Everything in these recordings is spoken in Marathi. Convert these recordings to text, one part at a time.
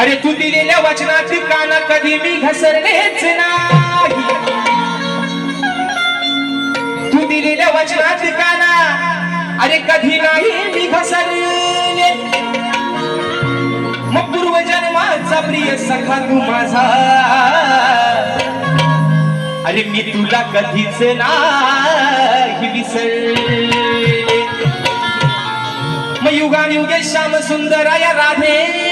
अरे तू दिलेल्या वचनाची काना कधी मी घसरलेच नाही. तू दिलेल्या वचनाची काना अरे कधी नाही मी घसरले. मग पूर्वजन्माचा प्रिय सखा तू माझा. अरे मी तुला कधीच नाही विसरले. मग युगान युगे श्याम सुंदराया राधे.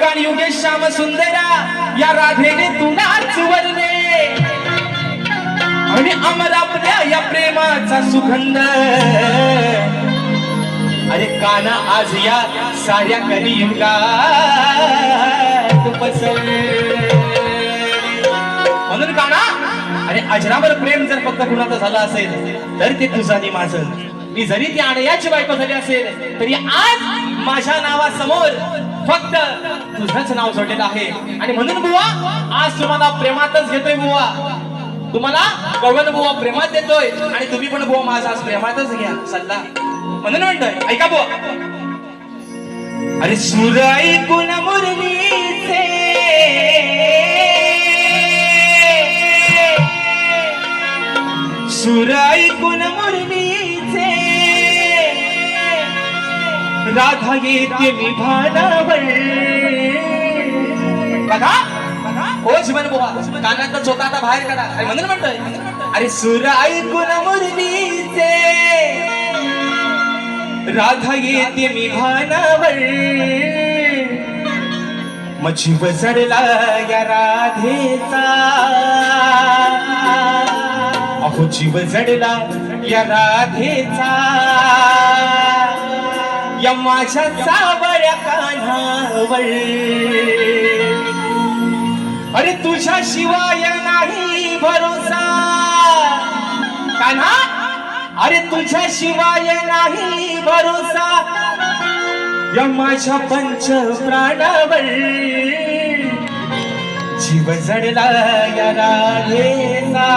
युगान युगे श्याम सुंदरा या राधेने तुलाच वरले आणि अमर आपल्या या प्रेमाचा सुगंध. अरे काना आज या साऱ्या कलियुगात पसरले. म्हणून काना अरे अजरावर प्रेम जर फक्त कुणाचं झालं असेल तर ते तुझं माझं. मी जरी ती आणयाची बायको झाली असेल तरी आज माझ्या नावासमोर फक्त तुझंच नाव जोडलेलं आहे. आणि म्हणून बुवा आज तुम्हाला प्रेमातच घेतोय बुवा. तुम्हाला गगन बुवा प्रेमात देतोय. आणि तुम्ही पण बुवा माझा आज प्रेमातच घ्या. सल्ला. म्हणून म्हणतोय. ऐका बुवा. अरे सुर ऐकून मुरलीचे राधा येते मी भानावर बघा हो जीवन बुवा कानात चोता आता बाहेर काढा. अरे म्हणून म्हणतोय. अरे सुर ऐकून मुरलीचे. राधा येते मी भानावर मजी जीव या राधेचा. अहो जीव जडला या राधेचा. यमाच्या माझ्या सावळ्या अरे तुझ्या शिवाय नाही भरोसा. कान्हा? अरे तुझ्या शिवाय नाही भरोसा. यमाच्या पंच प्राणावर. जीव जडला या राधेचा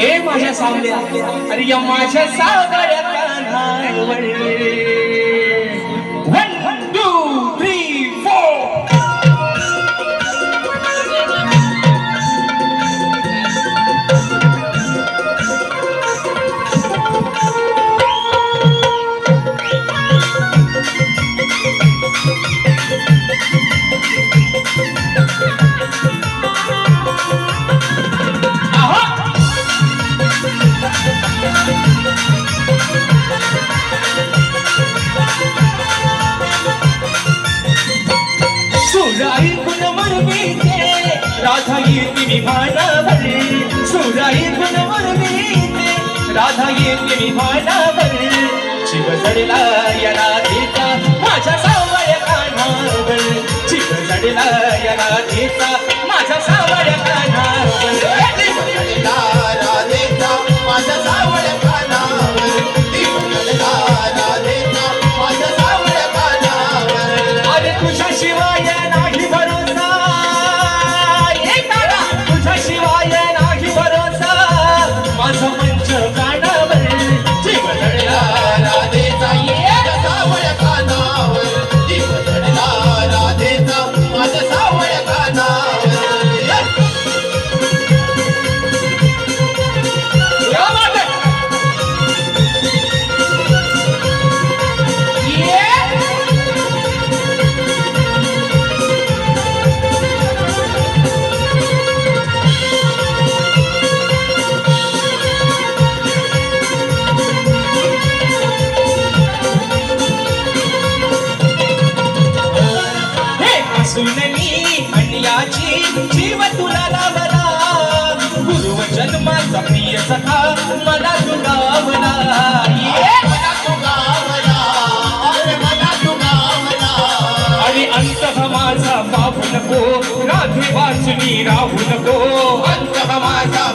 ए माझ्या सावल्या अरे यमाच्या माझ्या सावळ्या 安慰 राधा येते मी भानावर सुराई गुण मरमीचे राधा येते मी भानावर शिव चढला या राधेचा माझ्या सावळ्या कान्हावर शिव चढला या राधेचा माझ्या सावळ्या कान्हावर तुला लावला गुरु जन्माचा प्रिय सखा मला तुगावला ये. मला तू गावला अरे मला तू गावला आणि अंत माझा पाहू नको राधे वाचनी राहू नको अंत माझा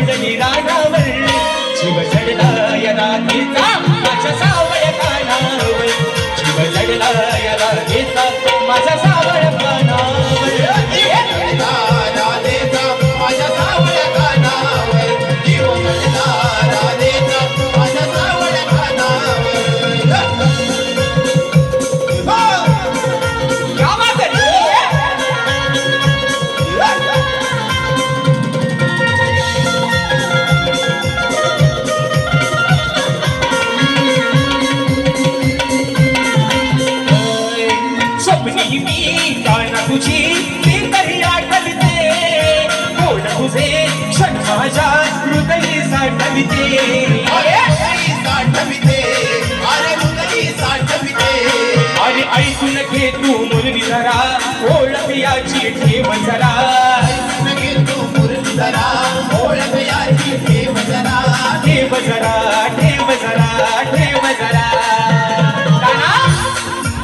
सोडली रानावर जीव चढला या रात्रीचा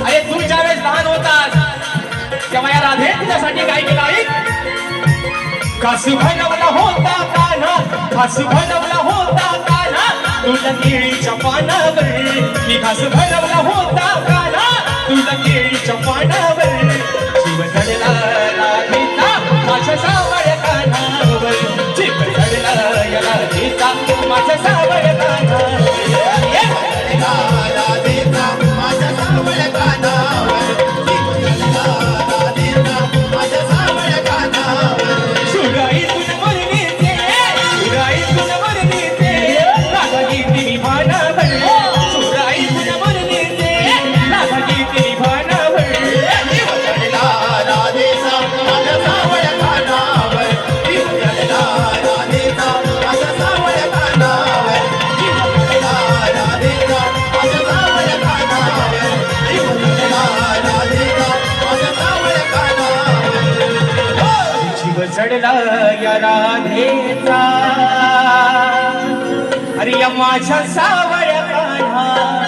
अरे तू ज्या वेळेस लहान होतास तेव्हा या राधे तुझ्यासाठी काय केलं आहे कासू भडवला होता काना कासू भडवला होता काना तुला केळीच्या पानावर मी कासू भडवला होता काना तुला केळीच्या पानावर जीव धडला जीव चढला या राधेचा. अरे या माझ्या सावळ्या काढा